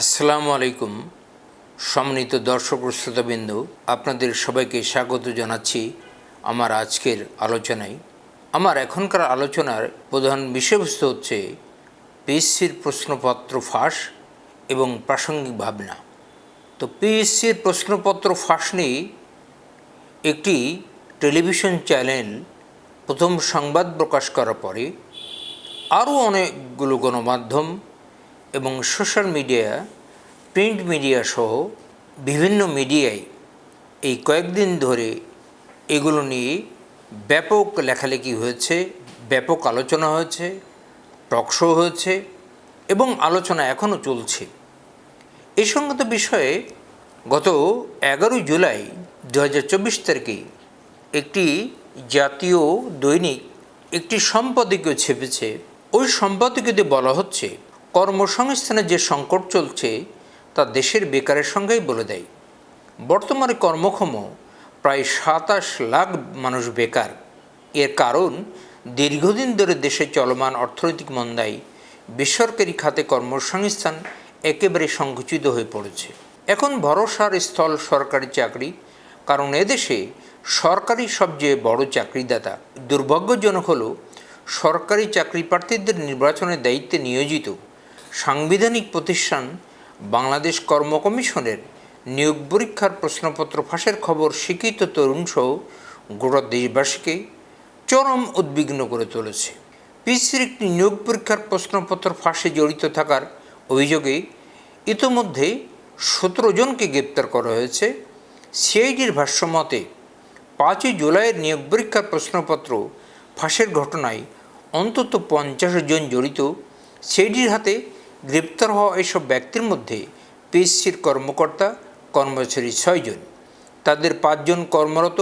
আসসালামু আলাইকুম, সম্মানিত দর্শক শ্রোতাবিন্দু, আপনাদের সবাইকে স্বাগত জানাচ্ছি আমার আজকের আলোচনায়। আমার এখনকার আলোচনার প্রধান বিষয়বস্তু হচ্ছে পিএসসির প্রশ্নপত্র ফাঁস এবং প্রাসঙ্গিক ভাবনা। তো পিএসসির প্রশ্নপত্র ফাঁস নিয়ে একটি টেলিভিশন চ্যানেল প্রথম সংবাদ প্রকাশ করার পরে আরও অনেকগুলো গণমাধ্যম এবং সোশ্যাল মিডিয়া, প্রিন্ট মিডিয়া সহ বিভিন্ন মিডিয়ায় এই কয়েকদিন ধরে এগুলো নিয়ে ব্যাপক লেখালেখি হয়েছে, ব্যাপক আলোচনা হয়েছে টকশো হয়েছে এবং আলোচনা এখনও চলছে। এই সংগত বিষয়ে গত এগারোই জুলাই দু হাজার চব্বিশ তারিখে একটি জাতীয় দৈনিক একটি সম্পাদকীয় ছেপেছে। ওই সম্পাদকীয়তে বলা হচ্ছে কর্মসংস্থানের যে সংকট চলছে, তা দেশের বেকারের সঙ্গেই বলে দেয়। বর্তমানে কর্মক্ষম প্রায় সাতাশ লাখ মানুষ বেকার। এর কারণ, দীর্ঘদিন ধরে দেশে চলমান অর্থনৈতিক মন্দায় বেসরকারি খাতে কর্মসংস্থান একেবারে সংকুচিত হয়ে পড়েছে। এখন ভরসার স্থল সরকারি চাকরি, কারণ এদেশে সরকারি সবচেয়ে বড় চাকরিদাতা। দুর্ভাগ্যজনক হল, সরকারি চাকরি প্রার্থীদের নির্বাচনের দায়িত্বে নিয়োজিত সাংবিধানিক প্রতিষ্ঠান বাংলাদেশ কর্ম কমিশনের নিয়োগ পরীক্ষার প্রশ্নপত্র ফাঁসের খবর শিক্ষিত তরুণসহ গোটা দেশবাসীকে চরম উদ্বিগ্ন করে তুলেছে। পিসির একটি নিয়োগ পরীক্ষার প্রশ্নপত্র ফাঁসে জড়িত থাকার অভিযোগে ইতোমধ্যে সতেরো জনকে গ্রেপ্তার করা হয়েছে। সিআইডির ভাষ্যমতে, পাঁচই জুলাইয়ের নিয়োগ পরীক্ষার প্রশ্নপত্র ফাঁসের ঘটনায় অন্তত পঞ্চাশ জন জড়িত। সিআইডির হাতে গ্রেপ্তার হওয়া এসব ব্যক্তির মধ্যে পিএসসির কর্মকর্তা, কর্মচারী ছয়জন তাদের পাঁচজন কর্মরত,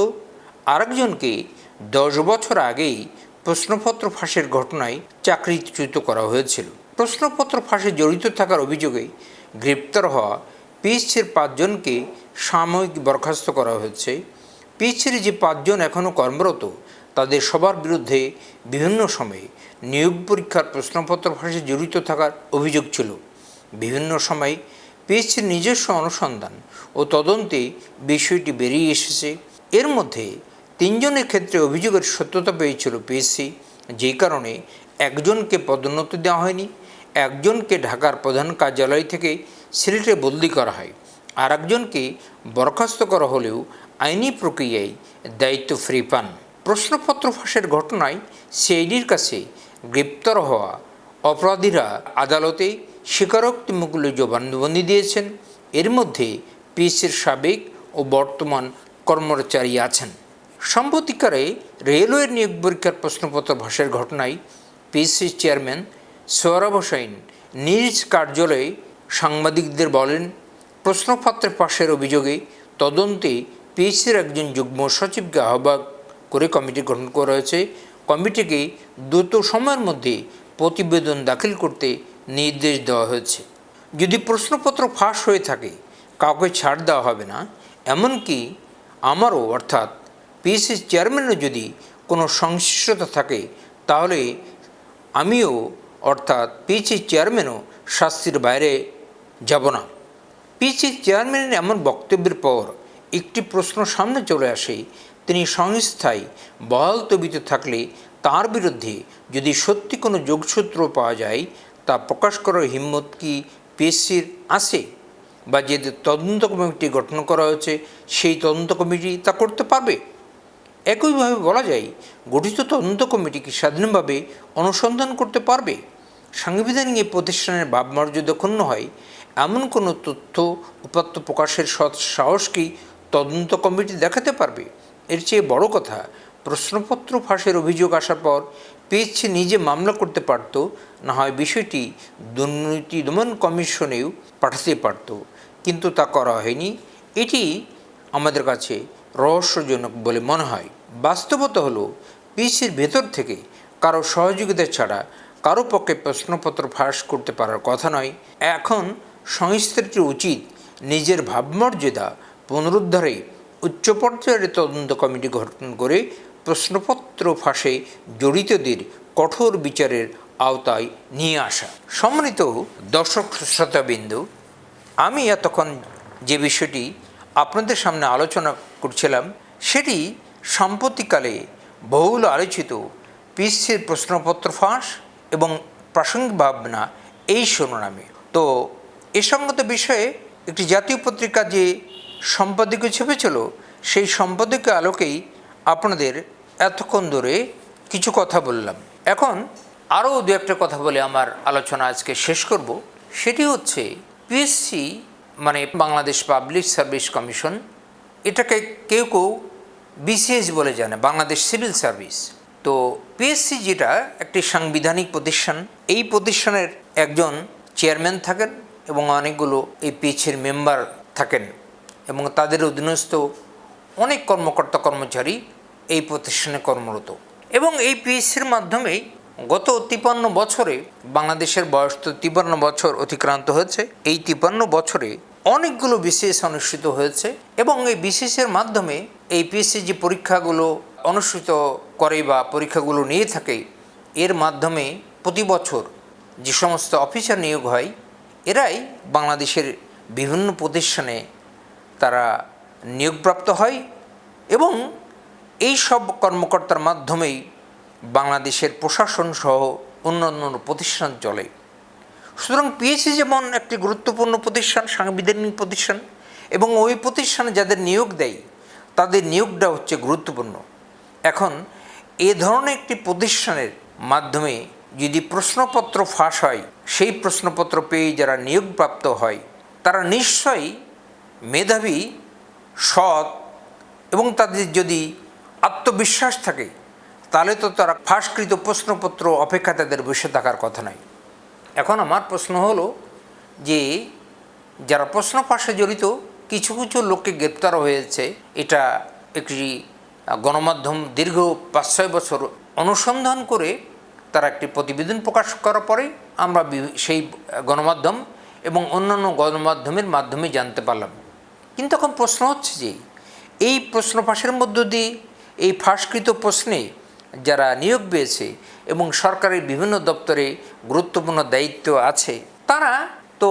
আরেকজনকে দশ বছর আগেই প্রশ্নপত্র ফাঁসের ঘটনায় চাকরিচ্যুত করা হয়েছিল। প্রশ্নপত্র ফাঁসে জড়িত থাকার অভিযোগে গ্রেপ্তার হওয়া পিএসসির পাঁচজনকে সাময়িক বরখাস্ত করা হয়েছে। পিএসসির যে পাঁচজন এখনও কর্মরত, তাদের সবার বিরুদ্ধে বিভিন্ন সময়ে নিয়োগ পরীক্ষার প্রশ্নপত্র ফাঁসে জড়িত থাকার অভিযোগ ছিল। বিভিন্ন সময় পিএসসির নিজস্ব অনুসন্ধান ও তদন্তে বিষয়টি বেরিয়ে এসেছে। এর মধ্যে তিনজনের ক্ষেত্রে অভিযোগের সত্যতা পেয়েছিল পিএসসি যেই কারণে একজনকে পদোন্নতি দেওয়া হয়নি, একজনকে ঢাকার প্রধান কার্যালয় থেকে সিলেটে বদলি করা হয়, আর একজনকে বরখাস্ত করা হলেও আইনি প্রক্রিয়ায় দায়িত্ব ফ্রি পান। প্রশ্নপত্র ফাঁসের ঘটনায় সিআইডির কাছে গ্রেপ্তার হওয়া অপরাধীরা আদালতে স্বীকারোক্তিমূল্য জবানবন্দি দিয়েছেন। এর মধ্যে পিএসির সাবেক ও বর্তমান কর্মচারী আছেন। সম্প্রতিকারে রেলওয়ের নিয়োগ পরীক্ষার প্রশ্নপত্র ফাঁসের ঘটনায় পিএসসির চেয়ারম্যান সোহরাব হোসাইন নিজ কার্যালয়ে সাংবাদিকদের বলেন প্রশ্নপত্রের পাশের অভিযোগে তদন্তে পিএসসির একজন যুগ্ম সচিবকে আহ্বায়ক করে কমিটি গঠন করা হয়েছে। কমিটিকে দ্রুত সময়ের মধ্যে প্রতিবেদন দাখিল করতে নির্দেশ দেওয়া হয়েছে। যদি প্রশ্নপত্র ফাঁস হয়ে থাকে, কাউকে ছাড় দেওয়া হবে না। এমনকি আমারও, অর্থাৎ পিএসসির চেয়ারম্যানও যদি কোনো সংশ্লিষ্টতা থাকে, তাহলে আমিও, অর্থাৎ পিএসসি চেয়ারম্যানও শাস্তির বাইরে যাব না। পিএসসি চেয়ারম্যানের এমন বক্তব্যের পর একটি প্রশ্ন সামনে চলে আসে তিনি সংস্থায় বহাল তবিত থাকলে তার বিরুদ্ধে যদি সত্যি কোনো যোগসূত্র পাওয়া যায়, তা প্রকাশ করার হিম্মত কি পিএসসির আছে? বা যে তদন্ত কমিটি গঠন করা হয়েছে, সেই তদন্ত কমিটি তা করতে পারবে? একইভাবে বলা যায়, গঠিত তদন্ত কমিটি কি স্বাধীনভাবে অনুসন্ধান করতে পারবে? সাংবিধানিক এই প্রতিষ্ঠানের ভাবমর্যাদা ক্ষুণ্ণ হয়? এমন কোনো তথ্য উপাত্ত প্রকাশের সৎ সাহস কি তদন্ত কমিটি দেখাতে পারবে? এর চেয়ে বড় কথা, প্রশ্নপত্র ফাঁসের অভিযোগ আসার পর পিএসসি নিজে মামলা করতে পারত, না হয় বিষয়টি দুর্নীতি দমন কমিশনেও পাঠাতে পারত। কিন্তু তা করা হয়নি। এটি আমাদের কাছে রহস্যজনক বলে মনে হয়। বাস্তবতা হলো পিএসসির ভেতর থেকে কারও সহযোগিতা ছাড়া কারও পক্ষে প্রশ্নপত্র ফাঁস করতে পারার কথা নয়। এখন সংস্থাটি উচিত নিজের ভাবমর্যাদা পুনরুদ্ধারে উচ্চ পর্যায়ের তদন্ত কমিটি গঠন করে প্রশ্নপত্র ফাঁসে জড়িতদের কঠোর বিচারের আওতায় নিয়ে আসা। সম্মানিত দর্শক শ্রোতাবিন্দু, আমি এতক্ষণ যে বিষয়টি আপনাদের সামনে আলোচনা করছিলাম, সেটি সাম্প্রতিককালে বহুল আলোচিত। পিসির প্রশ্নপত্র ফাঁস এবং প্রাসঙ্গিক ভাবনা এই শিরোনামে। তো এ সঙ্গত বিষয়ে একটি জাতীয় পত্রিকা যে সম্পাদকীয় ছেপেছিল সেই সম্পাদকীয় আলোকেই আপনাদের এতক্ষণ ধরে কিছু কথা বললাম। এখন আরও দু একটা কথা বলে আমার আলোচনা আজকে শেষ করব। সেটি হচ্ছে পিএসসি মানে বাংলাদেশ পাবলিক সার্ভিস কমিশন এটাকে কেউ কেউ বিসিএস বলে জানে, বাংলাদেশ সিভিল সার্ভিস তো পিএসসি যেটা একটি সাংবিধানিক প্রতিষ্ঠান, এই প্রতিষ্ঠানের একজন চেয়ারম্যান থাকেন এবং অনেকগুলো এই পিএসসির মেম্বার থাকেন। এবং তাদের অধীনস্থ অনেক কর্মকর্তা কর্মচারী এই প্রতিষ্ঠানে কর্মরত। এবং এই পিএসসির মাধ্যমেই গত তিপান্ন বছরে বাংলাদেশের বয়স তো তিপান্ন বছর অতিক্রান্ত হয়েছে, এই তিপান্ন বছরে অনেকগুলো বিসিএস অনুষ্ঠিত হয়েছে এবং এই বিসিএসের মাধ্যমে এই পিএসসি যে পরীক্ষাগুলো অনুষ্ঠিত করে বা পরীক্ষাগুলো নিয়ে থাকে, এর মাধ্যমে প্রতি বছর যে সমস্ত অফিসার নিয়োগ হয়, এরাই বাংলাদেশের বিভিন্ন প্রতিষ্ঠানে তারা নিয়োগপ্রাপ্ত হয় এবং এই সব কর্মকর্তার মাধ্যমেই বাংলাদেশের প্রশাসন সহ অন্যান্য প্রতিষ্ঠান চলে। সুতরাং পিএসসি যেমন একটি গুরুত্বপূর্ণ প্রতিষ্ঠান, সাংবিধানিক প্রতিষ্ঠান এবং ওই প্রতিষ্ঠানে যাদের নিয়োগ দেয়, তাদের নিয়োগটা হচ্ছে গুরুত্বপূর্ণ। এখন এ ধরনের একটি প্রতিষ্ঠানের মাধ্যমে যদি প্রশ্নপত্র ফাঁস হয়, সেই প্রশ্নপত্র পেয়ে যারা নিয়োগপ্রাপ্ত হয়, তারা নিশ্চয়ই মেধাবী, সৎ এবং তাদের যদি আত্মবিশ্বাস থাকে, তাহলে তো তারা ফাঁসকৃত প্রশ্নপত্র অপেক্ষা তাদের বসে থাকার কথা নয়। এখন আমার প্রশ্ন হলো যে, যারা প্রশ্ন ফাঁসে জড়িত, কিছু কিছু লোককে গ্রেপ্তার হয়েছে। এটা একটি গণমাধ্যম দীর্ঘ পাঁচ ছয় বছর অনুসন্ধান করে তারা একটি প্রতিবেদন প্রকাশ করার পরে আমরা সেই গণমাধ্যম এবং অন্যান্য গণমাধ্যমের মাধ্যমে জানতে পারলাম। কিন্তু এখন প্রশ্ন হচ্ছে যে, এই প্রশ্ন ফাঁসের মধ্য দিয়ে, এই ফাঁসকৃত প্রশ্নে যারা নিয়োগ পেয়েছে এবং সরকারের বিভিন্ন দপ্তরে গুরুত্বপূর্ণ দায়িত্ব আছে, তারা তো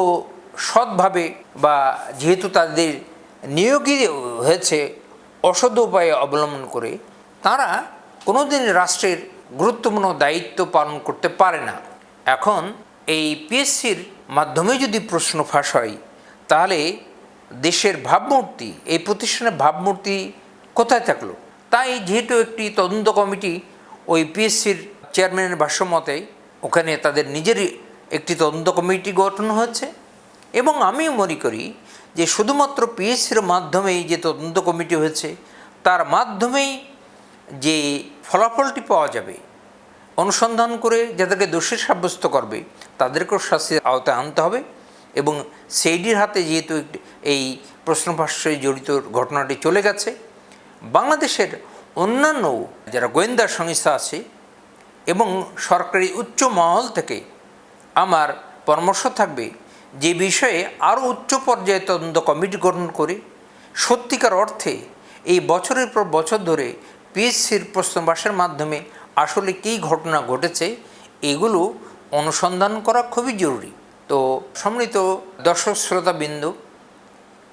সৎভাবে বা যেহেতু তাদের নিয়োগই হয়েছে, অসৎ উপায়ে অবলম্বন করে, তারা কোনোদিন রাষ্ট্রের গুরুত্বপূর্ণ দায়িত্ব পালন করতে পারে না। এখন এই পিএসসির মাধ্যমে যদি প্রশ্ন ফাঁস হয়, তাহলে দেশের ভাবমূর্তি, এই প্রতিষ্ঠানের ভাবমূর্তি কোথায় থাকল? তাই যেহেতু একটি তদন্ত কমিটি ওই পিএসসির চেয়ারম্যানের ভাষ্যমতে ওখানে তাদের নিজেরই একটি তদন্ত কমিটি গঠন হয়েছে এবং আমি মনে করি যে শুধুমাত্র পিএসসির মাধ্যমেই যে তদন্ত কমিটি হয়েছে, তার মাধ্যমেই যে ফলাফলটি পাওয়া যাবে, অনুসন্ধান করে যাদেরকে দোষী সাব্যস্ত করবে, তাদেরকেও শাস্তির আওতায় আনতে হবে। এবং সেইডির হাতে যেহেতু এই প্রশ্নভাষ্যে জড়িত ঘটনাটি চলে গেছে, বাংলাদেশের অন্যান্য যারা গোয়েন্দা সংস্থা আছে এবং সরকারি উচ্চ মহল থেকে আমার পরামর্শ থাকবে যে বিষয়ে আরও উচ্চ পর্যায়ে তদন্ত কমিটি গঠন করে সত্যিকার অর্থে এই বছরের পর বছর ধরে পিএসসির প্রশ্নবাসের মাধ্যমে আসলে কী ঘটনা ঘটেছে, এগুলো অনুসন্ধান করা খুবই জরুরি। তো সম্মিলিত দর্শক শ্রোতাবিন্দু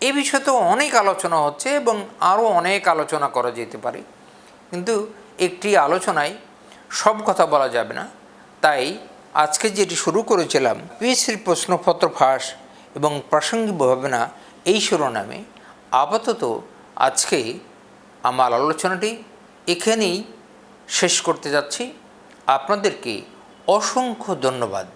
এ বিষয়ে তো অনেক আলোচনা হচ্ছে এবং আরও অনেক আলোচনা করা যেতে পারে। কিন্তু একটি আলোচনায় সব কথা বলা যাবে না। তাই আজকে যেটি শুরু করেছিলাম পিএসসির প্রশ্নপত্র ফাঁস এবং প্রাসঙ্গিক ভাবনা এই শিরোনামে, আপাতত আজকে আমার আলোচনাটি এখানেই শেষ করতে যাচ্ছি। আপনাদেরকে অসংখ্য ধন্যবাদ।